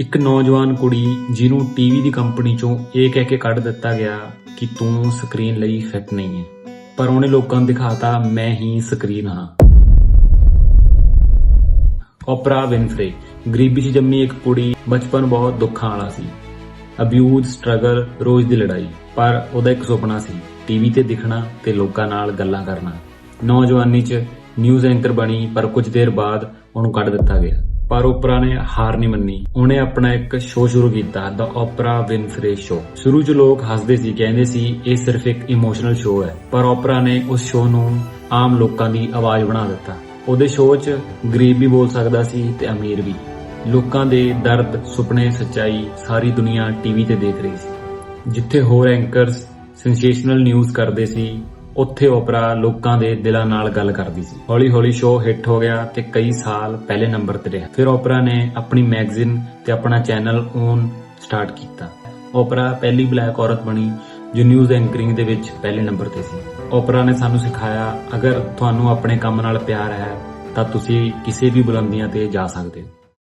ਇੱਕ ਨੌਜਵਾਨ ਕੁੜੀ ਜਿਹਨੂੰ ਟੀਵੀ ਦੀ ਕੰਪਨੀ ਚੋਂ ਇਹ ਕਹਿ ਕੇ ਕੱਢ ਦਿੱਤਾ ਗਿਆ ਕਿ ਤੂੰ ਸਕਰੀਨ ਲਈ ਫਿੱਟ ਨਹੀਂ ਹੈ। ਪਰ ਉਹਨੇ ਲੋਕਾਂ ਨੂੰ ਦਿਖਾਤਾ, ਮੈਂ ਹੀ ਸਕਰੀਨ ਹਾਂ। ਓਪਰਾ ਵਿਨਫਰੇ ਗਰੀਬੀ 'ਚ ਜੰਮੀ ਇੱਕ ਕੁੜੀ ਬਚਪਨ ਬਹੁਤ ਦੁੱਖਾਂ ਵਾਲਾ ਸੀ। ਅਬਿਊਜ਼, ਸਟਰਗਲ, ਰੋਜ਼ ਦੀ ਲੜਾਈ। ਪਰ ਉਹਦਾ ਇੱਕ ਸੁਪਨਾ ਸੀ, ਟੀਵੀ ਤੇ ਦਿਖਣਾ ਤੇ ਲੋਕਾਂ ਨਾਲ ਗੱਲਾਂ ਕਰਨਾ। ਨੌਜਵਾਨੀ 'ਚ ਨਿਊਜ਼ ਐਂਕਰ ਬਣੀ, ਪਰ ਕੁਝ ਦੇਰ ਬਾਅਦ ਉਹਨੂੰ ਕੱਢ ਦਿੱਤਾ ਗਿਆ। ਪਰ ਓਪਰਾ ਨੇ ਹਾਰ ਨਹੀਂ ਮੰਨੀ। ਉਹਨੇ ਆਪਣਾ ਇੱਕ ਸ਼ੋਅ ਸ਼ੁਰੂ ਕੀਤਾ ਦ ਓਪਰਾ ਵਿਨਫਰੇ ਸ਼ੋਅ ਸ਼ੁਰੂ 'ਚ ਲੋਕ ਹੱਸਦੇ ਸੀ, ਕਹਿੰਦੇ ਸੀ, ਇਹ ਸਿਰਫ ਇੱਕ ਇਮੋਸ਼ਨਲ ਸ਼ੋਅ ਹੈ। ਪਰ ਓਪਰਾ ਨੇ ਉਸ ਸ਼ੋਅ ਨੂੰ ਆਮ ਲੋਕਾਂ ਦੀ ਆਵਾਜ਼ ਬਣਾ ਦਿੱਤਾ। ਉਹਦੇ ਸ਼ੋਅ 'ਚ ਗਰੀਬ ਵੀ ਬੋਲ ਸਕਦਾ ਸੀ ਤੇ ਅਮੀਰ ਵੀ। ਲੋਕਾਂ ਦੇ ਦਰਦ, ਸੁਪਨੇ, ਸੱਚਾਈ ਸਾਰੀ ਦੁਨੀਆ ਟੀਵੀ ਤੇ ਦੇਖ ਰਹੀ ਸੀ। ਜਿੱਥੇ ਹੋਰ ਐਂਕਰਸ ਸੈਂਸੇਸ਼ਨਲ ਨਿਊਜ਼ ਕਰਦੇ ਸੀ ਉੱਥੇ ਓਪਰਾ ਲੋਕਾਂ ਦੇ ਦਿਲਾਂ ਨਾਲ ਗੱਲ ਕਰਦੀ ਸੀ। ਹੌਲੀ-ਹੌਲੀ ਸ਼ੋਅ ਹਿੱਟ ਹੋ ਗਿਆ ਤੇ ਕਈ ਸਾਲ ਪਹਿਲੇ ਨੰਬਰ ਤੇ ਰਿਹਾ। ਫਿਰ ਓਪਰਾ ਨੇ ਆਪਣੀ ਮੈਗਜ਼ੀਨ ਤੇ ਆਪਣਾ ਚੈਨਲ ਓਨ ਸਟਾਰਟ ਕੀਤਾ। ਓਪਰਾ ਪਹਿਲੀ ਬਲੈਕ ਔਰਤ ਬਣੀ, ਜੋ ਨਿਊਜ਼ ਐਂਕਰਿੰਗ ਦੇ ਵਿੱਚ ਪਹਿਲੇ ਨੰਬਰ ਤੇ ਸੀ। ਓਪਰਾ ਨੇ ਸਾਨੂੰ ਸਿਖਾਇਆ, ਅਗਰ ਤੁਹਾਨੂੰ ਆਪਣੇ ਕੰਮ ਨਾਲ ਪਿਆਰ ਹੈ, ਤਾਂ ਤੁਸੀਂ ਕਿਸੇ ਵੀ ਬੁਲੰਦੀਆਂ ਤੇ ਜਾ ਸਕਦੇ ਹੋ।